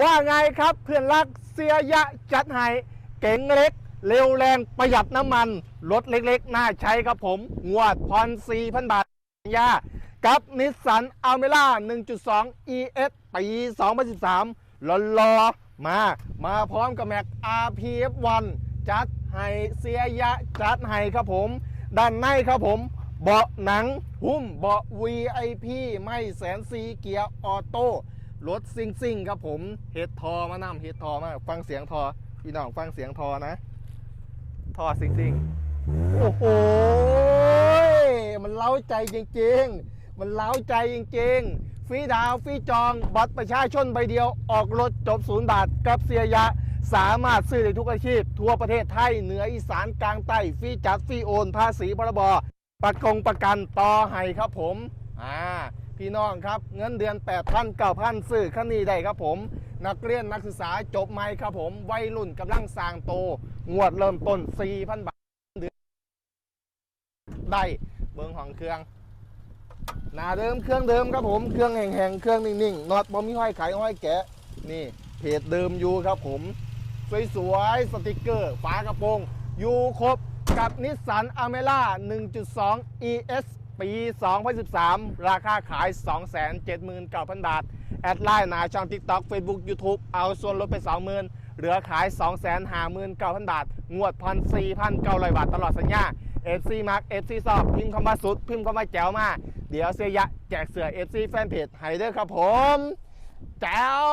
ว่าไงครับเพื่อนรักเสียยะจัดให้เก๋งเล็ก เร็วแรงประหยัดน้ำมัน รถเล็กๆ น่าใช้ครับผม งวดพร4,000บาทยากับนิสสันอัลเมล่า 1.2 ES ปี 2013รอๆ มา มาพร้อมกับแม็ก RPF1 จัดให้เสียยะจัดให้ครับผม ด้านในครับผม เบาะหนังหุ้มเบาะ VIP ไม่แสนซีเกียร์ออโต้ รถซิ่งซิ่งครับผมเฮดทอมานำเฮดทอมาฟังเสียงทอพี่น้องฟังเสียงทอนะทอซิ่งซิ่งโอ้โหมันเล้าใจจริงๆ มันเล้าใจจริงๆฟรีดาวฟรีจองบัตรประชาชนใบเดียวออกรถจบศูนย์บาทกับเสียยะสามารถซื้อได้ทุกอาชีพ ทั่วประเทศไทยเหนืออีสานกลางใต้ฟรีจัดฟรีโอน ภาษีพรบประกงประกันต่อให้ครับผม อ่า พี่น้องครับ เงินเดือน 8 0 0 0 9,000ซื้อคันนี้ได้ครับผม นักเรียนนักศึกษาจบใหม่ครับผมวัยรุ่นกำลังสร้างโต งวดเริ่มต้น 4,000 บาทเดือนได้เบิ้งของเครื่องหน้าเดิมเครื่องเดิมครับผมเครื่องแห่งๆเครื่องนิ่งๆน็อตบ่มีห้อยไขห้อยแกะนี่เพจเดิมอยู่ครับผม สวยๆสติกเกอร์ ฝากระโปรงอยู่ครบกับนิสสันอเมล่า1.2 ES ปี 2013 ราคาขาย 279,000 บาท แอดไลน์หนาช่อง TikTok Facebook YouTube เอาส่วนลดไป 20,000 เหลือขาย 259,000 บาท งวดพัน4,900 บาทตลอดสัญญา FC Mark FC สอบพิมพ์คำว่าสุด พิมพ์คำว่าแจ๋วมา เดี๋ยวเสียยะ แจกเสือ FC แฟนเพจไฮเดอร์ครับผม แจ๋ว